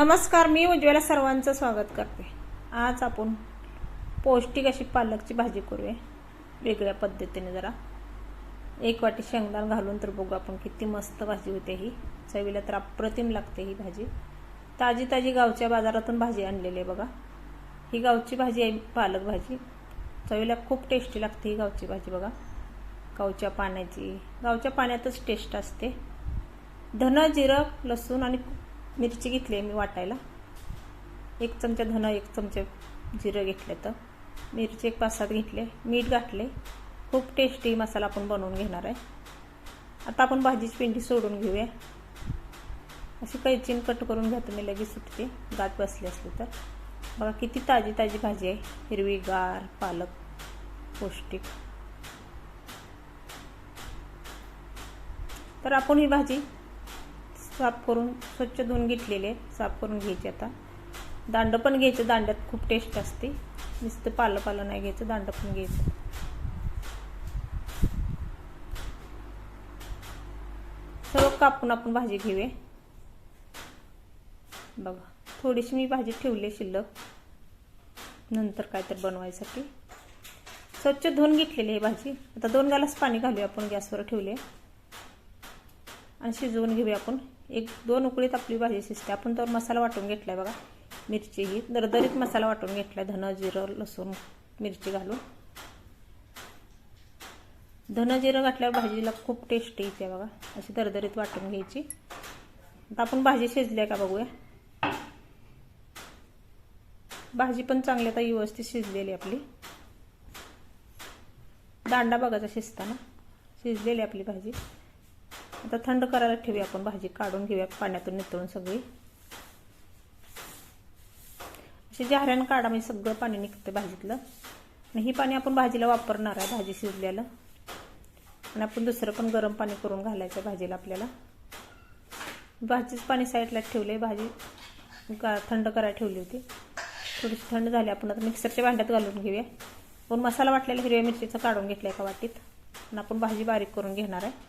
नमस्कार मी उज्ज्वला सर्वांचं स्वागत करते. आज आपण पौष्टिक अशी पालकची भाजी करूया. वेगळ्या पद्धतीने जरा. एक वाटी शेंगदाण घालून तर बघू आपण किती मस्त भाजी होते ही. चवीला तर अप्रतिम लागते ही भाजी. ताजी ताजी गावच्या बाजारातून भाजी आणलेली आहे बघा. ही गावची भाजी आहे पालक भाजी. चवीला खूप टेस्टी लागते ही गावची भाजी बघा. गावच्या पाण्याची. गावच्या पाण्यातच टेस्ट असते. धन जिरं लसूण आणि मिरची घेतली आहे मी वाटायला. एक चमचा धन एक चमचे जिरं घेतलं तर. मिरची एक पाच सात घेतले मीठ घातले खूप टेस्टी मसाला आपण बनवून घेणार आहे. आता आपण भाजीची पिंडी सोडून घेऊया. अशी कैचीन कट करून घ्या तुम्ही लगेच सुटते. गाठ बसली असली तर. बघा किती ताजी ताजी भाजी आहे. हिरवीगार पालक पौष्टिक. तर आपण ही भाजी साफ करून स्वच्छ धुवून घेतलेले साफ करून घ्यायचे आता. दांड पण घ्यायचं. दांड्यात खूप टेस्ट असते. नुसतं पालं पालं नाही घ्यायचं. दांड पण घ्यायचं. सर्व कापून आपण भाजी घेऊया. बघा थोडीशी मी भाजी ठेवली शिल्लक. नंतर काय बनवायसाठी. स्वच्छ धुवून घेतलेली आहे भाजी. आता दोन गालास पाणी घालूया आपण गॅसवर ठेवले. आणि शिजवून घेऊया आपण. एक दोन उकळीत आपली भाजी शिजते. आपण तर मसाला वाटून घेतलाय बघा. मिरची ही दरदरीत मसाला वाटून घेतलाय. धन जिरं लसूण मिरची घालून. धन जिरं घातल्यावर भाजीला खूप टेस्ट येते बघा. अशी दरदरीत वाटून घ्यायची. आता आपण भाजी शिजली का बघूया. भाजी पण चांगली आता व्यवस्थित शिजलेली आपली. दांडा बघायचा शिजताना. शिजलेली आपली भाजी. आता थंड करायला ठेवूया आपण भाजी काढून घेऊया पाण्यातून नितळून सगळी. अशी जाऱ्यानं काढा म्हणजे सगळं पाणी निघतं भाजीतलं. आणि ही पाणी आपण भाजीला वापरणार आहे भाजी शिजल्याला आणि आपण दुसरं पण गरम पाणी करून घालायचं भाजीला आपल्याला. भाजीच पाणी साईडला ठेवले भाजी गा थंड करायला ठेवली होती. थोडीशी थंड झाली आपण आता मिक्सरच्या भांड्यात घालून घेऊया. पण मसाला वाटलेला हिरव्या मिरचीचा काढून घेतला एका वाटीत. आणि आपण भाजी बारीक करून घेणार आहे.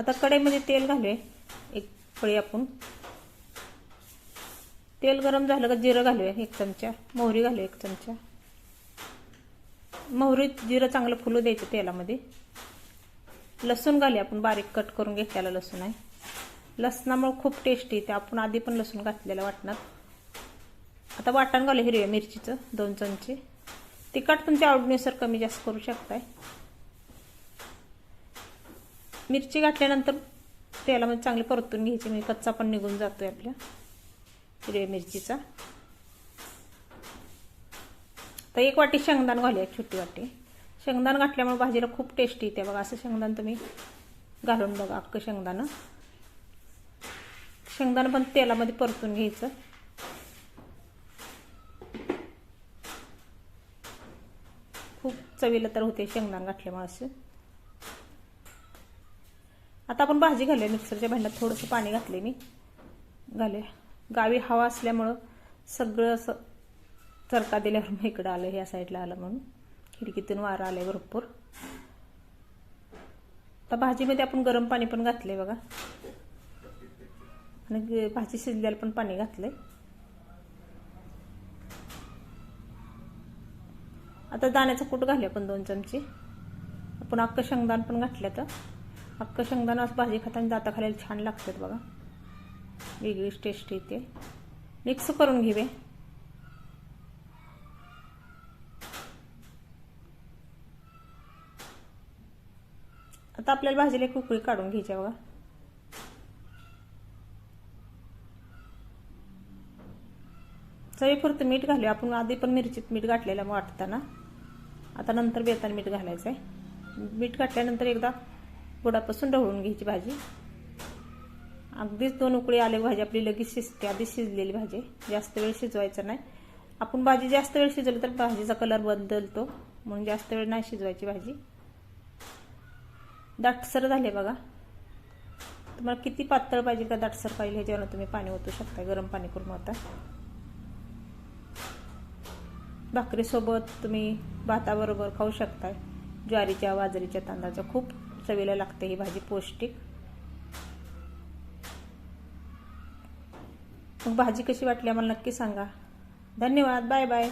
आता कढईमध्ये तेल घालूया. एक पळी आपण. तेल गरम झालं का जिरं घालूया एक चमचा. मोहरी घालूया एक चमचा. मोहरीत जिरं चांगलं फुलू द्यायचं तेलामध्ये. लसूण घालूया आपण बारीक कट करून घेतलेला लसूण आहे. लसणामुळे खूप टेस्टी येते आपण आधी पण लसूण घातलेलं वाटणार. आता वाटण घालू हिरव्या मिरचीचं दोन चमचे. तिखट तुमच्या आवडीनुसार कमी जास्त करू शकताय. मिरची घातल्यानंतर तेलामध्ये चांगले परतून घ्यायची. म्हणजे कच्चा पण निघून जातोय आपल्या हिरव्या मिरचीचा. तर एक वाटी शेंगदाण घालूया छोटी वाटी. शेंगदाण घातल्यामुळे भाजीला खूप टेस्टी येते बघा. असं शेंगदाण तुम्ही घालून बघा अख्खं शेंगदाणं. शेंगदाणं पण तेलामध्ये परतून घ्यायचं. खूप चवीला तर होते शेंगदाण घातल्यामुळे असं. आता आपण भाजी घालूया. मिक्सरच्या भांड्यात थोडंसं पाणी घातले मी. घालूया. गावी हवा असल्यामुळं सगळं असं चरका दिल्यावर मग इकडं आलं ह्या साईडला आलं म्हणून. खिडकीतून वारा आलंय भरपूर. आता भाजीमध्ये आपण गरम पाणी पण घातलंय बघा. आणि भाजी शिजल्याला पण पाणी घातलंय. आता दाण्याचा कूट घालूया आपण दोन चमचे. आपण अख्खं शेंगदाण पण घातलं तर अख्खं शेंगदाणा असं भाजी खाताना दाता खायला छान लागतात बघा. वेगळीच टेस्ट येते. मिक्स करून घेवे आता आपल्याला भाजीला एक उकळी काढून घ्यायची बघा. चवीपुरतं मीठ घालू आपण आधी पण मिरचीत मीठ घातलेलं वाटताना. आता नंतर बेतान मीठ घालायचं आहे मीठ घातल्यानंतर एकदा बुडापासून ढवळून घ्यायची भाजी. अगदीच दोन उकळी आले भाजी आपली लगेच शिजते. आधी शिजलेली भाजी. जास्त वेळ शिजवायचं नाही. आपण भाजी जास्त वेळ शिजवली तर भाजीचा कलर बदलतो. म्हणून जास्त वेळ नाही शिजवायची भाजी. दाटसर झाले बघा. तुम्हाला किती पातळ पाहिजे का दाटसर पाहिजे ह्याच्यावर तुम्ही पाणी ओतू शकता. गरम पाणी करून होता भाकरीसोबत तुम्ही भाताबरोबर खाऊ शकताय. ज्वारीच्या बाजरीच्या तांदळाच्या. खूप चवीला लागते ही भाजी पौष्टिक. मग भाजी कशी वाटली आम्हाला नक्की सांगा. धन्यवाद बाय बाय.